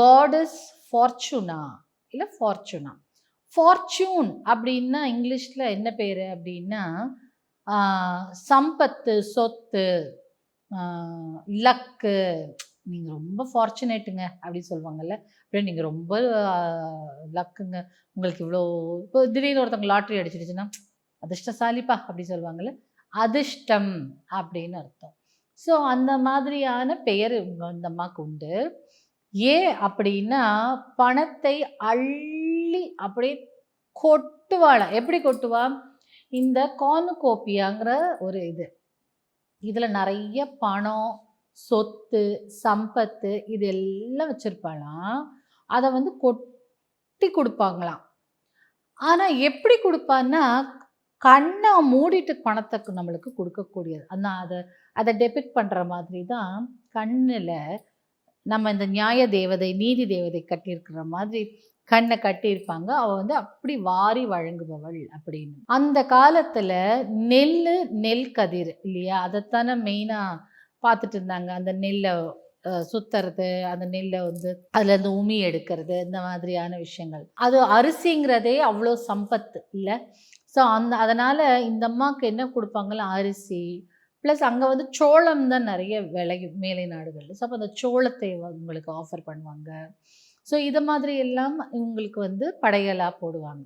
Goddess ஃபார்ச்சுனா இல்லை ஃபார்ச்சுனா fortune அப்படின்னா இங்கிலீஷில் என்ன பேர் அப்படின்னா சம்பத்து சொத்து லக்கு. நீங்கள் ரொம்ப ஃபார்ச்சுனேட்டுங்க அப்படின்னு சொல்லுவாங்கல்ல. அப்படியே நீங்கள் ரொம்ப லக்குங்க. உங்களுக்கு இவ்வளோ இப்போ திடீர்னு ஒருத்தவங்க லாட்ரி அடிச்சிடுச்சுன்னா அதிர்ஷ்டசாலிப்பா அப்படி சொல்லுவாங்கல்ல. அதிர்ஷ்டம் அப்படின்னு அர்த்தம். ஸோ அந்த மாதிரியான பெயர் இவங்க இந்த அம்மாவுக்கு உண்டு. ஏன் அப்படின்னா பணத்தை அள்ளி அப்படியே கொட்டுவாளாம் எப்படி கொட்டுவா? இந்த கானுகோப்பியாங்கிற ஒரு இது. இதில் நிறைய பணம் சொத்து சம்பத்து இது எல்லாம் வச்சுருப்பாளாம். அதை வந்து கொட்டி கொடுப்பாங்களாம். ஆனால் எப்படி கொடுப்பான்னா கண்ணை மூடிட்டு பணத்தை நம்மளுக்கு கொடுக்கக்கூடியது. ஆனால் அதை அதை டெபிக் பண்ணுற மாதிரி தான் கண்ணில் நம்ம இந்த நியாய தேவதை நீதி தேவதை கட்டியிருக்கிற மாதிரி கண்ணை கட்டியிருப்பாங்க. அவள் வந்து அப்படி வாரி வழங்குபவள் அப்படின்னு. அந்த காலத்தில் நெல் நெல் கதிர் இல்லையா? அதைத்தானே மெயினாக பார்த்துட்டு இருந்தாங்க. அந்த நெல்லை சுத்துறது அந்த நெல்லை வந்து அதுலேருந்து உமி எடுக்கிறது இந்த மாதிரியான விஷயங்கள். அது அரிசிங்கிறதே அவ்வளோ சம்பத்து இல்லை. ஸோ அந்த அதனால் இந்த அம்மாவுக்கு என்ன கொடுப்பாங்களா அரிசி ப்ளஸ் அங்கே வந்து சோளம் தான் நிறைய விளையும் மேலை நாடுகளில். ஸோ அப்போ அந்த சோளத்தை உங்களுக்கு ஆஃபர் பண்ணுவாங்க. ஸோ இதை மாதிரி எல்லாம் இவங்களுக்கு வந்து படையலாக போடுவாங்க.